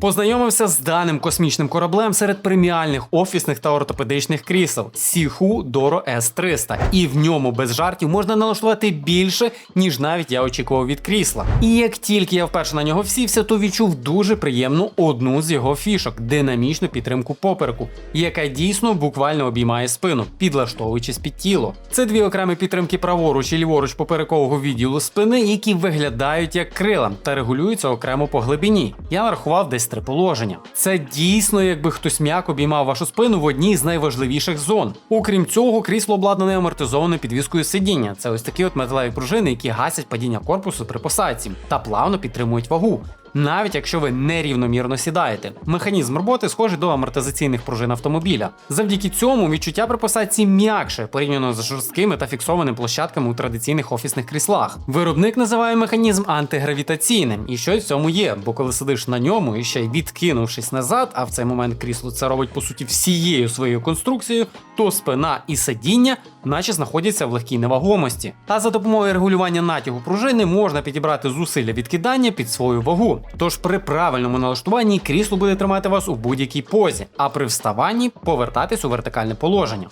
Познайомився з даним космічним кораблем серед преміальних офісних та ортопедичних крісел Сіху Доро S300. І в ньому без жартів можна налаштувати більше, ніж навіть я очікував від крісла. І як тільки я вперше на нього всівся, то відчув дуже приємну одну з його фішок динамічну підтримку попереку, яка дійсно буквально обіймає спину, підлаштовуючись під тіло. Це дві окремі підтримки праворуч і ліворуч поперекового відділу спини, які виглядають як крила та регулюються окремо по глибині. Я нарахував десь три положення. Це дійсно, якби хтось м'як обіймав вашу спину в одній з найважливіших зон. Окрім цього, крісло обладнане амортизованою підвіскою сидіння. Це ось такі от металеві пружини, які гасять падіння корпусу при посадці та плавно підтримують вагу. Навіть якщо ви нерівномірно сідаєте, механізм роботи схожий до амортизаційних пружин автомобіля. Завдяки цьому відчуття при посадці м'якше порівняно з жорсткими та фіксованими площадками у традиційних офісних кріслах. Виробник називає механізм антигравітаційним, і щось в цьому є, бо коли сидиш на ньому і ще й відкинувшись назад, а в цей момент крісло це робить по суті всією своєю конструкцією, то спина і сидіння наче знаходяться в легкій невагомості. Та за допомогою регулювання натягу пружини можна підібрати зусилля відкидання під свою вагу. Тож при правильному налаштуванні крісло буде тримати вас у будь-якій позі, а при вставанні повертатись у вертикальне положення.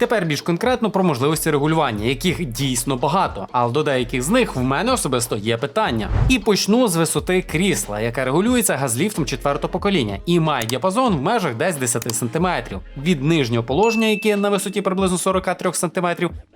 Тепер більш конкретно про можливості регулювання, яких дійсно багато, але до деяких з них в мене особисто є питання. І почну з висоти крісла, яка регулюється газліфтом четвертого покоління і має діапазон в межах десь 10 см від нижнього положення, яке на висоті приблизно 43 см,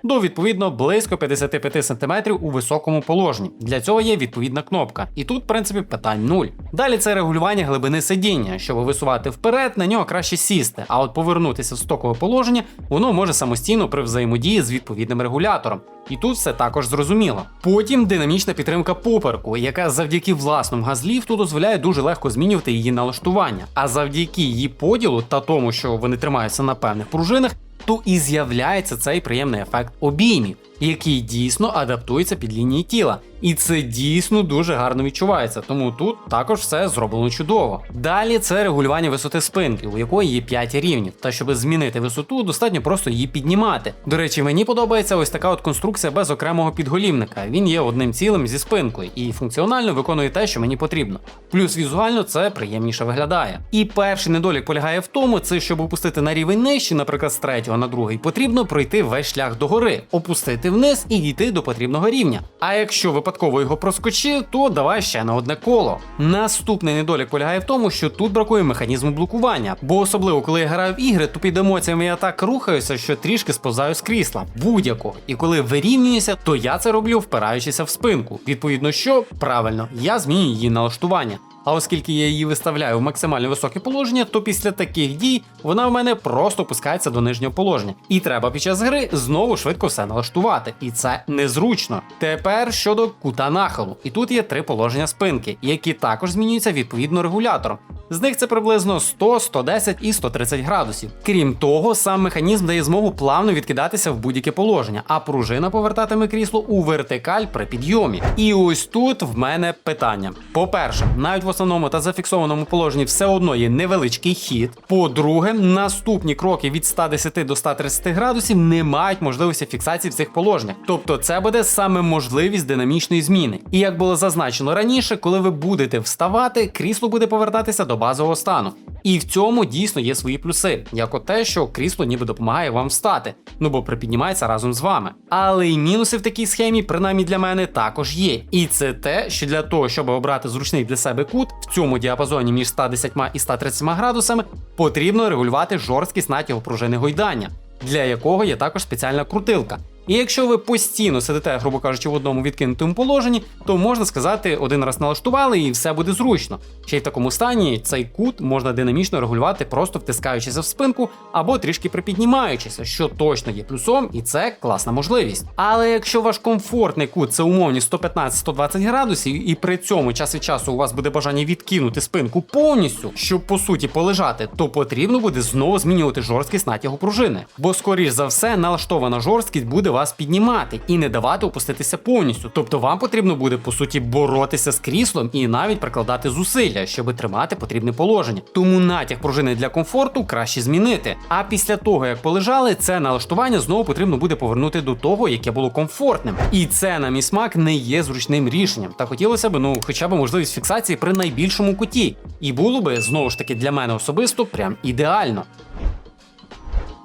до відповідно близько 55 см у високому положенні. Для цього є відповідна кнопка. І тут, в принципі, питань нуль. Далі це регулювання глибини сидіння. Щоб висувати вперед, на нього краще сісти, а от повернутися в стокове положення воно може самостійно при взаємодії з відповідним регулятором. І тут все також зрозуміло. Потім динамічна підтримка попереку, яка завдяки власному газліфту дозволяє дуже легко змінювати її налаштування. А завдяки її поділу та тому, що вони тримаються на певних пружинах, то і з'являється цей приємний ефект обіймів, який дійсно адаптується під лінії тіла. І це дійсно дуже гарно відчувається, тому тут також все зроблено чудово. Далі це регулювання висоти спинки, у якої є 5 рівнів. Та щоб змінити висоту, достатньо просто її піднімати. До речі, мені подобається ось така от конструкція без окремого підголівника. Він є одним цілим зі спинкою і функціонально виконує те, що мені потрібно. Плюс візуально це приємніше виглядає. І перший недолік полягає в тому, це щоб опустити на рівень нижче, наприклад, з третього на другий, потрібно пройти весь шлях догори, опустити вниз і дійти до потрібного рівня. А якщо випадково його проскочив, то давай ще на одне коло. Наступний недолік полягає в тому, що тут бракує механізму блокування, бо особливо коли я граю в ігри, то під емоціями я так рухаюся, що трішки сповзаю з крісла будь-якого. І коли вирівнююся, то я це роблю впираючися в спинку. Відповідно, що правильно, я змінюю її налаштування. А оскільки я її виставляю в максимально високе положення, то після таких дій вона в мене просто опускається до нижнього положення. І треба під час гри знову швидко все налаштувати. І це незручно. Тепер щодо кута нахилу. І тут є три положення спинки, які також змінюються відповідно регулятором. З них це приблизно 100, 110 і 130 градусів. Крім того, сам механізм дає змогу плавно відкидатися в будь-яке положення, а пружина повертатиме крісло у вертикаль при підйомі. І ось тут в мене питання. По-перше, навіть в основному та зафіксованому положенні все одно є невеличкий хід. По-друге, наступні кроки від 110 до 130 градусів не мають можливості фіксації в цих положеннях. Тобто це буде саме можливість динамічної зміни. І як було зазначено раніше, коли ви будете вставати, крісло буде повертатися до базового стану. І в цьому дійсно є свої плюси, як от те, що крісло ніби допомагає вам встати, ну бо припіднімається разом з вами. Але й мінуси в такій схемі, принаймні для мене, також є. І це те, що для того, щоб обрати зручний для себе кут в цьому діапазоні між 110 і 130 градусами, потрібно регулювати жорсткість натягу пружини гойдання, для якого є також спеціальна крутилка. І якщо ви постійно сидите, грубо кажучи, в одному відкинутому положенні, то можна сказати, один раз налаштували і все буде зручно. Ще й в такому стані цей кут можна динамічно регулювати, просто втискаючися в спинку або трішки припіднімаючися, що точно є плюсом, і це класна можливість. Але якщо ваш комфортний кут це умовні 115-120 градусів, і при цьому час від часу у вас буде бажання відкинути спинку повністю, щоб по суті полежати, то потрібно буде знову змінювати жорсткість натягу пружини. Бо, скоріш за все, налаштована жорсткість буде вас піднімати і не давати опуститися повністю. Тобто вам потрібно буде по суті боротися з кріслом і навіть прикладати зусилля, щоб тримати потрібне положення. Тому натяг пружини для комфорту краще змінити. А після того як полежали, це налаштування знову потрібно буде повернути до того, яке було комфортним. І це на мій смак не є зручним рішенням. Та хотілося б, ну, хоча б можливість фіксації при найбільшому куті. І було би знову ж таки для мене особисто прям ідеально.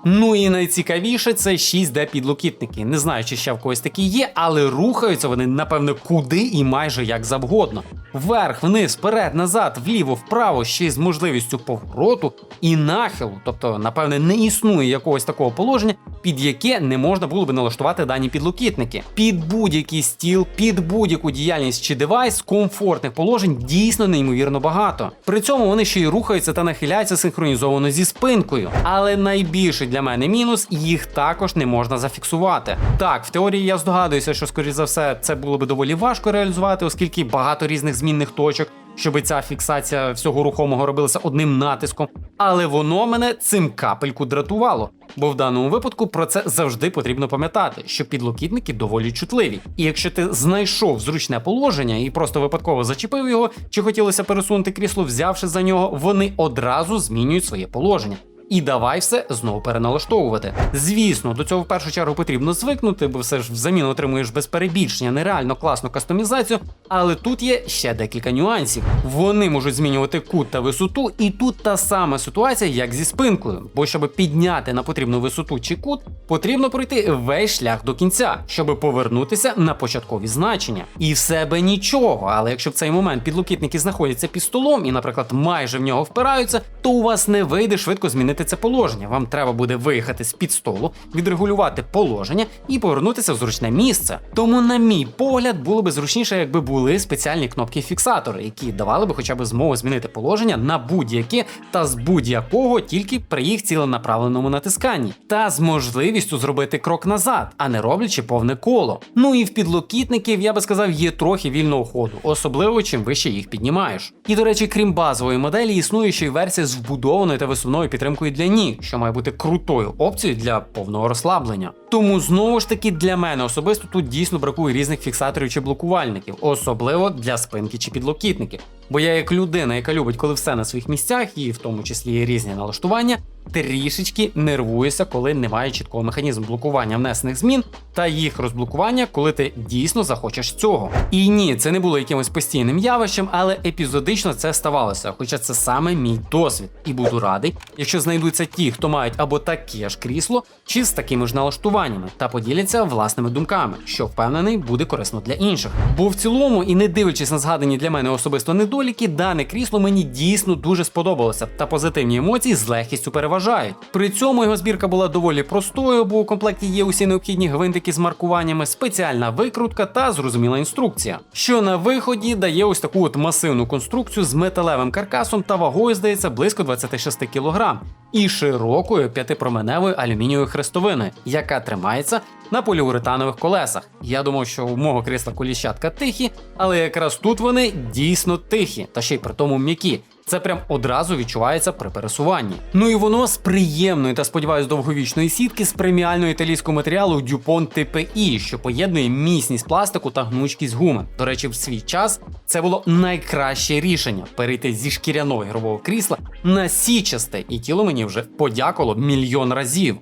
Ну і найцікавіше це 6D підлокітники. Не знаю, чи ще в когось такі є, але рухаються вони, напевно, куди і майже як завгодно. Вверх, вниз, вперед, назад, вліво, вправо, ще й з можливістю повороту і нахилу. Тобто, напевне, не існує якогось такого положення, під яке не можна було би налаштувати дані підлокітники. Під будь-який стіл, під будь-яку діяльність чи девайс, комфортних положень дійсно неймовірно багато. При цьому вони ще й рухаються та нахиляються синхронізовано зі спинкою. Але найбільший для мене мінус їх також не можна зафіксувати. Так, в теорії я здогадуюся, що скоріш за все це було би доволі важко реалізувати, оскільки багато різних змінних точок. Щоб ця фіксація всього рухомого робилася одним натиском, але воно мене цим капельку дратувало. Бо в даному випадку про це завжди потрібно пам'ятати, що підлокітники доволі чутливі. І якщо ти знайшов зручне положення і просто випадково зачепив його, чи хотілося пересунути крісло, взявши за нього, вони одразу змінюють своє положення. І давай все знову переналаштовувати. Звісно, до цього в першу чергу потрібно звикнути, бо все ж взамін отримуєш без перебільшення нереально класну кастомізацію. Але тут є ще декілька нюансів. Вони можуть змінювати кут та висоту, і тут та сама ситуація, як зі спинкою. Бо щоб підняти на потрібну висоту чи кут, потрібно пройти весь шлях до кінця, щоб повернутися на початкові значення. І все би нічого. Але якщо в цей момент підлокітники знаходяться під столом і, наприклад, майже в нього впираються, то у вас не вийде швидко змінити це положення. Вам треба буде виїхати з під столу, відрегулювати положення і повернутися в зручне місце. Тому, на мій погляд, було би зручніше, якби були спеціальні кнопки-фіксатори, які давали би хоча б змогу змінити положення на будь-яке та з будь-якого тільки при їх ціленаправленому натисканні, та з можливістю зробити крок назад, а не роблячи повне коло. Ну і в підлокітників, я би сказав, є трохи вільного ходу, особливо чим вище їх піднімаєш. І до речі, крім базової моделі, існує ще й версія з вбудованою та висувною підтримкою для ніг, що має бути крутою опцією для повного розслаблення. Тому знову ж таки для мене особисто тут дійсно бракує різних фіксаторів чи блокувальників, особливо для спинки чи підлокітників. Бо я, як людина, яка любить, коли все на своїх місцях, і в тому числі і різні налаштування, трішечки нервуюся, коли немає чіткого механізму блокування внесених змін та їх розблокування, коли ти дійсно захочеш цього. І ні, це не було якимось постійним явищем, але епізодично це ставалося, хоча це саме мій досвід. І буду радий, якщо знайдуться ті, хто мають або таке ж крісло, чи з такими ж налаштуваннями, та поділяться власними думками, що впевнений буде корисно для інших. Бо в цілому, і не дивлячись на згадані для мене особисто недоліки, дане крісло мені дійсно дуже сподобалося, та позитивні емоції з легкістю переважають. При цьому його збірка була доволі простою, бо у комплекті є усі необхідні гвинтики з маркуваннями, спеціальна викрутка та зрозуміла інструкція, що на виході дає ось таку от масивну конструкцію з металевим каркасом та вагою, здається, близько 26 кг, і широкою п'ятипроменевою алюмінієвою хрестовиною, яка тримається на поліуретанових колесах. Я думав, що у мого крісла коліщатка тихі, але якраз тут вони дійсно тихі, та ще й при тому м'які. Це прям одразу відчувається при пересуванні. Ну і воно з приємної та сподіваюсь довговічної сітки з преміального італійського матеріалу Dupont TPI, що поєднує міцність пластику та гнучкість гуми. До речі, в свій час це було найкраще рішення перейти зі шкіряного ігрового крісла на січасте, і тіло мені вже подякувало мільйон разів.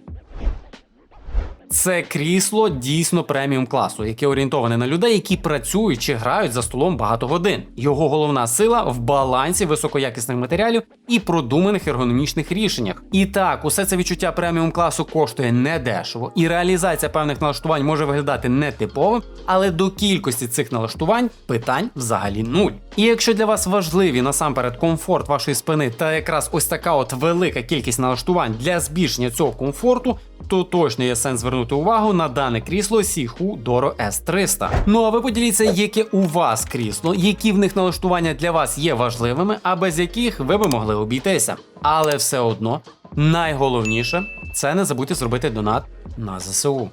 Це крісло дійсно преміум класу, яке орієнтоване на людей, які працюють чи грають за столом багато годин. Його головна сила в балансі високоякісних матеріалів і продуманих ергономічних рішеннях. І так, усе це відчуття преміум класу коштує недешево, і реалізація певних налаштувань може виглядати нетиповим, але до кількості цих налаштувань питань взагалі нуль. І якщо для вас важливі насамперед комфорт вашої спини та якраз ось така от велика кількість налаштувань для збільшення цього комфорту, то точно є сенс звернути увагу на дане крісло Сіху Doro S300. Ну а ви поділіться, яке у вас крісло, які в них налаштування для вас є важливими, а без яких ви би могли обійтися. Але все одно найголовніше це не забудьте зробити донат на ЗСУ.